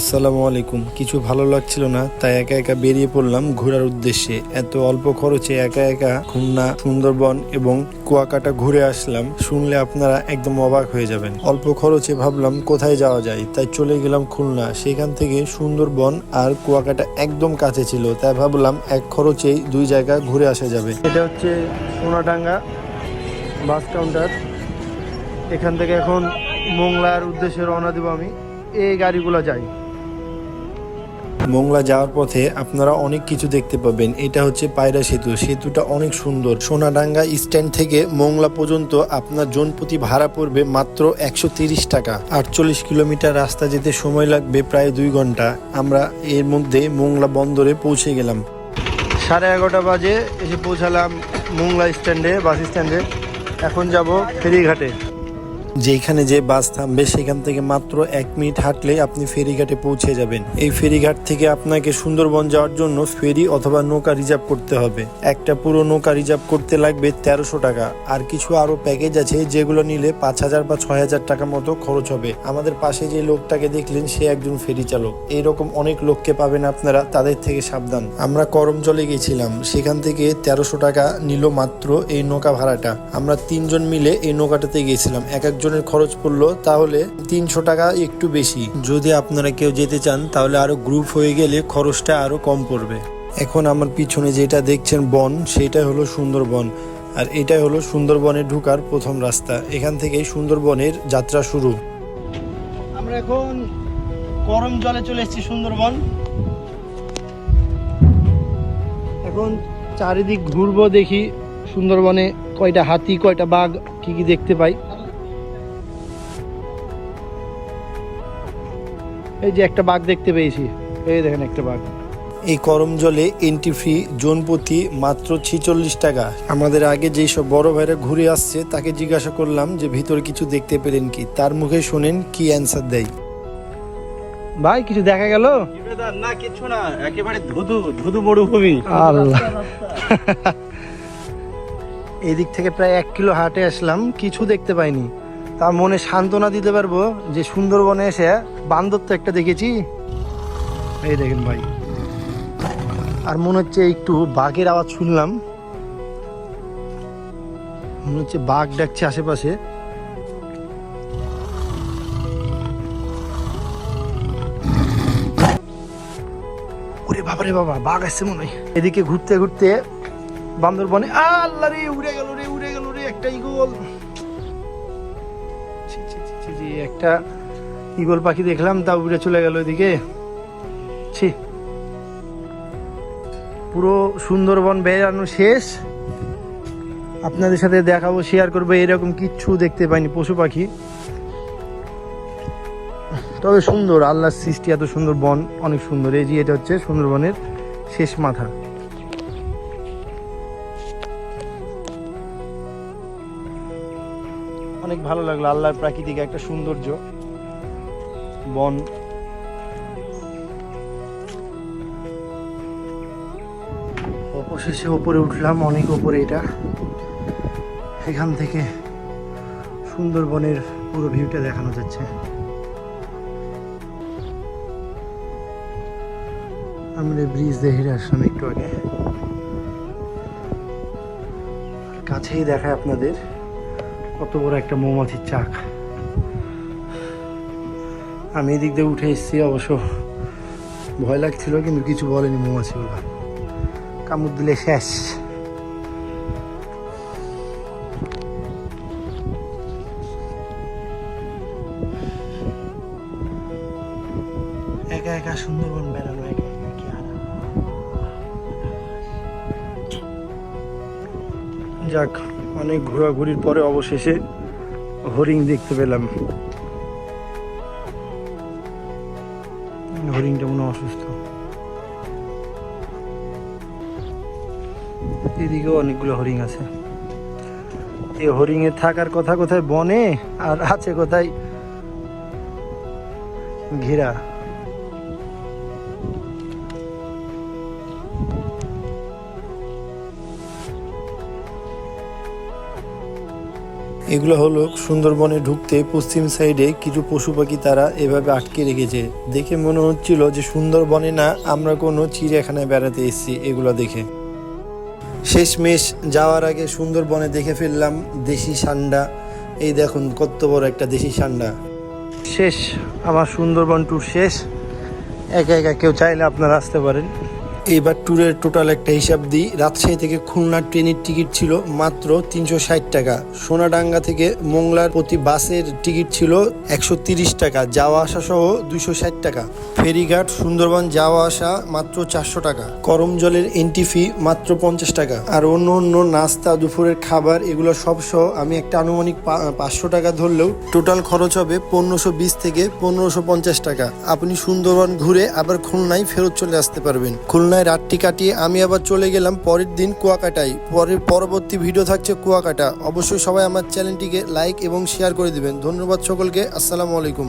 আসসালামু আলাইকুম। কিছু ভালো লাগছিল না, তাই একা একা বেরিয়ে পড়লাম ঘোরার উদ্দেশ্যে। এত অল্প খরচে একা একা খুলনা, সুন্দরবন এবং কুয়াকাটা ঘুরে আসলাম, শুনলে আপনারা একদম অবাক হয়ে যাবেন। অল্প খরচে ভাবলাম কোথায় যাওয়া যায়, তাই চলে গেলাম খুলনা। সেখান থেকে সুন্দরবন আর কুয়াকাটা একদম কাছে ছিল, তাই ভাবলাম এক খরচেই দুই জায়গা ঘুরে আসা যাবে। এটা হচ্ছে সোনাডাঙ্গা বাস কাউন্টার। এখান থেকে এখন মোংলার উদ্দেশ্যে রওনা দেবো আমি। এই গাড়িগুলো যাই। মোংলা যাওয়ার পথে আপনারা অনেক কিছু দেখতে পাবেন। এটা হচ্ছে পায়রা সেতু। সেতুটা অনেক সুন্দর। সোনাডাঙ্গা স্ট্যান্ড থেকে মোংলা পর্যন্ত আপনার জনপ্রতি ভাড়া পড়বে মাত্র একশো টাকা। আটচল্লিশ কিলোমিটার রাস্তা যেতে সময় লাগবে প্রায় দুই ঘণ্টা। আমরা এর মধ্যে মোংলা বন্দরে পৌঁছে গেলাম। সাড়ে এগারোটা বাজে, এসে পৌঁছালাম মোংলা স্ট্যান্ডে, বাস স্ট্যান্ডে। এখন যাব ফেরিঘাটে। যেখানে যে বাস থামবে, সেখান থেকে মাত্র এক মিনিট হাঁটলে আপনি ফেরিঘাটে পৌঁছে যাবেন। এই ফেরিঘাট থেকে আপনাকে সুন্দরবন যাওয়ার জন্য ফেরি অথবা নৌকা রিজার্ভ করতে হবে। একটা পুরো নৌকা রিজার্ভ করতে লাগবে তেরোশো টাকা। আর কিছু আরও প্যাকেজ আছে, যেগুলো নিলে পাঁচ হাজার বা ছয় হাজার টাকা মতো খরচ হবে। আমাদের পাশে যে লোকটাকে দেখলেন, সে একজন ফেরি চালক। এইরকম অনেক লোককে পাবেন আপনারা, তাদের থেকে সাবধান। আমরা করমজলে গেছিলাম। সেখান থেকে তেরোশো টাকা নিল মাত্র এই নৌকা ভাড়াটা। আমরা তিনজন মিলে এই নৌকাটাতে গেছিলাম। এক একজনের খরচ পড়ল, তাহলে তিনশো টাকা একটু বেশি। যদি আপনারা কেউ যেতে চান, তাহলে আরও গ্রুপ হয়ে গেলে খরচটা আরও কম পড়বে। এখন আমার পিছনে যেটা দেখছেন বন, সেটা হলো সুন্দরবন। আর এটাই হলো সুন্দরবনে ঢুকার প্রথম রাস্তা। এখান থেকেই সুন্দরবনের যাত্রা শুরু। আমরা এখন গরম জলে চলে এসেছি সুন্দরবন। এখন চারিদিক ঘুরবো দেখি সুন্দরবনে কয়টা হাতি, কয়টা বাঘ, কি কি দেখতে পাই। এই যে একটা বাঘ দেখতে পেয়েছি। এই দেখেন একটা বাঘ। এই করম জলে এন্ট্রি ফি জন প্রতি মাত্র ছিচল্লিশ টাকা। আমাদের আগে যেই সব বড় ভাইরা ঘুরে আসছে তাকে জিজ্ঞাসা করলাম যে ভিতরে কিছু দেখতে পেলেন কি? তার মুখে শোনেন কি অ্যান্সার দেয়? ভাই কিছু দেখা গেল? না কিছু না একেবারে ধুধু ধুধু মরুভূমি। আল্লাহ। এই দিক থেকে প্রায় এক কিলো হাটে আসলাম কিছু দেখতে পাইনি। তা মনে সান্ত্বনা দিতে পারব যে সুন্দরবনে এসে বান্দর তো একটা দেখেছি। এই দেখেন ভাই। আর মনে হচ্ছে একটু বাঘের আওয়াজ শুনলাম। মনে হচ্ছে বাঘ ডাকছে আশেপাশে। ওরে বাবা রে বাবা বাঘ আসছে মনে হয়। এদিকে ঘুরতে ঘুরতে বান্দরবনে আল্লাহ রে উড়ে গেল রে উড়ে গেল রে একটা ছি, একটা ইগল পাখি দেখলাম তা উড়ে চলে গেল এদিকে। ছি। পুরো সুন্দরবন বেড়ানো শেষ। আপনাদের সাথে দেখাবো শেয়ার করব, এরকম কিচ্ছু দেখতে পাইনি, পশু পাখি। তবে সুন্দর, আল্লাহর সৃষ্টি এত সুন্দর বন, অনেক সুন্দর। এই যে এটা হচ্ছে সুন্দরবনের শেষ মাথা। অনেক ভালো লাগল, আল্লাহর প্রাকৃতিক একটা সৌন্দর্য। বন। অবশেষে ওপরে উঠলাম, অনেক ওপরে এটা। এখান থেকে সুন্দরবনের পুরো ভিউটা দেখানো যাচ্ছে। আমরা ব্রিজ দেখে আসলাম একটু আগে। কাছেই দেখায় আপনাদের। কত বড় একটা মৌমাছির চাক। আমি এদিক দিয়ে উঠে এসেছি, অবশ্য ভয় লাগছিল, কিন্তু কিছু বলেনি মৌমাছিগুলো কামড় দিলে শেষ। একা একা সুন্দরবন বেড়ানো, একা একা যাক অনেক ঘোরাঘুরির পরে অবশেষে হরিণ দেখতে পেলাম। হরিণটা মনে অসুস্থ। এদিকেও অনেকগুলো হরিণ আছে। এই হরিণে থাকার কথা কোথায় বনে আর আছে কোথায় ঘেরা? এগুলো হলো সুন্দরবনে ঢুকতে পশ্চিম সাইডে কিছু পশু পাখি তারা এভাবে আটকে রেখেছে। দেখে মনে হচ্ছিল যে সুন্দরবনে না আমরা কোনো চিড়িয়াখানায় বেড়াতে এসেছি এগুলো দেখে। শেষমেশ যাওয়ার আগে সুন্দরবনে দেখে ফেললাম দেশি সান্ডা। এই দেখুন কত বড় একটা দেশি সান্ডা। শেষ, আমার সুন্দরবন ট্যুর শেষ। একা একা কেউ চাইলে আপনারা আসতে পারেন। এবার ট্যুরের টোটাল একটা হিসাব দিই। রাজশাহী থেকে খুলনার ট্রেনের টিকিট ছিল মাত্র তিনশো ষাট টাকা। সোনাডাঙ্গা থেকে মোংলার প্রতি বাসের টিকিট ছিল একশো তিরিশ টাকা। যাওয়া আসা সহ দুইশো ষাট টাকা। ফেরিঘাট, সুন্দরবন যাওয়া আসা মাত্র চারশো টাকা। করম জলের এন্ট্রি ফি মাত্র পঞ্চাশ টাকা। আর অন্য অন্য নাস্তা, দুপুরের খাবার এগুলো সব সহ আমি একটা আনুমানিক পাঁচশো টাকা ধরলেও টোটাল খরচ হবে পনেরোশো বিশ থেকে পনেরোশো পঞ্চাশ টাকা। আপনি সুন্দরবন ঘুরে আবার খুলনায় ফেরত চলে আসতে পারবেন। খুলনায় রাতটি কাটিয়ে আমি আবার চলে গেলাম পরের দিন কুয়াকাটায়। পরের পরবর্তী ভিডিও থাকছে কুয়াকাটা। অবশ্যই সবাই আমার চ্যানেলটিকে লাইক এবং শেয়ার করে দিবেন। ধন্যবাদ সকলকে। আসসালামু আলাইকুম।